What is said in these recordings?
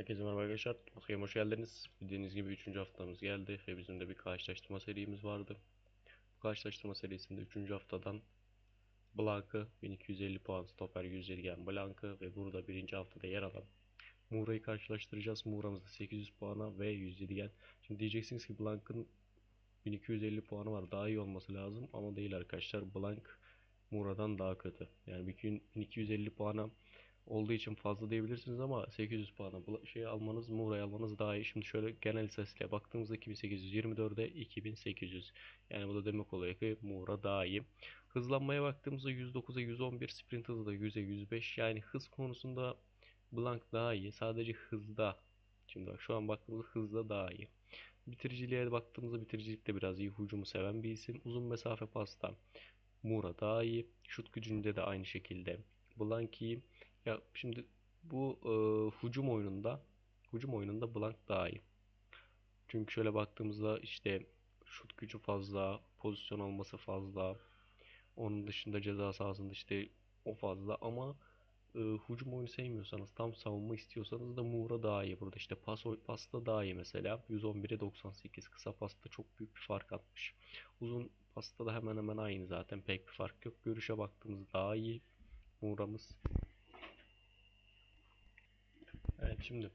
Herkese merhaba arkadaşlar. Maskeye hoş geldiniz. Bildiğiniz gibi 3. haftamız geldi ve bizim de bir karşılaştırma serimiz vardı. Bu karşılaştırma serisinde 3. haftadan Blank'ı 1250 puan stoper 107 gen Blank'ı ve burada 1. haftada yer alan Muğra'yı karşılaştıracağız. Muğra'mızda 800 puana ve 107 gen. Şimdi diyeceksiniz ki Blank'ın 1250 puanı var. Daha iyi olması lazım ama değil arkadaşlar. Blank Muğra'dan daha kötü. Yani 1250 puana olduğu için fazla diyebilirsiniz ama 800 puana bu şey almanız Muğra'yı almanız daha iyi. Şimdi şöyle genel sesle baktığımızda 2824'e 2800. Yani bu da demek oluyor ki Muğra daha iyi. Hızlanmaya baktığımızda 109'a 111, sprint hızı da 100'e 105. Yani hız konusunda Blank daha iyi. Sadece hızda. Şimdi bak şu an baktığımızda hızda daha iyi. Bitiriciliğe baktığımızda bitiricilikte biraz iyi. Hücumu seven bir isim. Uzun mesafe pasta. Muğra daha iyi. Şut gücünde de aynı şekilde. Blank iyi. Ya şimdi bu e, hücum oyununda hücum oyununda Blank daha iyi. Çünkü şöyle baktığımızda işte şut gücü fazla, pozisyon alması fazla. Onun dışında ceza sahasında işte o fazla ama e, hücum oyunu sevmiyorsanız, tam savunma istiyorsanız da Moura daha iyi. Burada işte pas pasta daha iyi mesela. 111'e 98. Kısa pasta çok büyük bir fark atmış. Uzun pasta da hemen hemen aynı zaten. Pek bir fark yok. Görüşe baktığımızda daha iyi. Moura'mız. Evet şimdi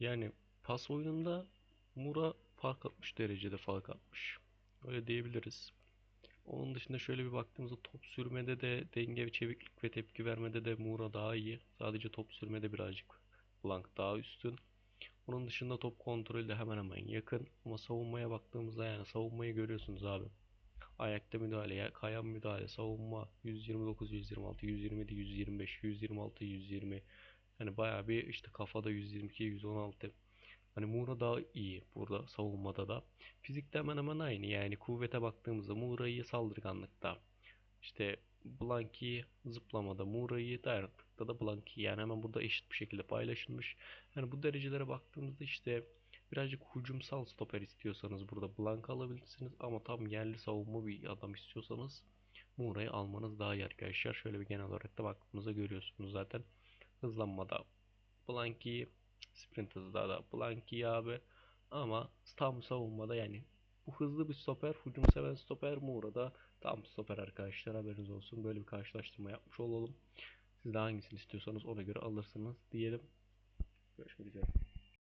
yani pas oyununda Mura fark atmış derecede fark atmış. Öyle diyebiliriz. Onun dışında şöyle bir baktığımızda top sürmede de denge ve çeviklik ve tepki vermede de Mura daha iyi. Sadece top sürmede birazcık Blank daha üstün. Onun dışında top kontrolü de hemen hemen yakın. Ama savunmaya baktığımızda yani savunmayı görüyorsunuz abi. Ayakta müdahale, kayan müdahale, savunma 129, 126, 127, 125, 126, 120. Yani bayağı bir işte kafada 122, 116. Hani Muğra daha iyi burada savunmada da. Fizikte hemen hemen aynı. Yani kuvvete baktığımızda Muğra'yı saldırganlıkta. İşte Blanky zıplamada, Muğra'yı dayanıklıkta da Blanky. Yani hemen burada eşit bir şekilde paylaşılmış. Yani bu derecelere baktığımızda işte birazcık hücumsal stoper istiyorsanız burada Blank alabilirsiniz. Ama tam yerli savunma bir adam istiyorsanız Muğra'yı almanız daha iyi arkadaşlar. Şöyle bir genel olarak da baktığımızda görüyorsunuz zaten. Hızlanmada Blanky, sprint hızda da Blanky abi. Ama tam savunmada yani bu hızlı bir stoper, hücum seven stoper Muğra'da tam stoper arkadaşlar haberiniz olsun. Böyle bir karşılaştırma yapmış olalım. Siz de hangisini istiyorsanız ona göre alırsınız diyelim. Görüşmek üzere.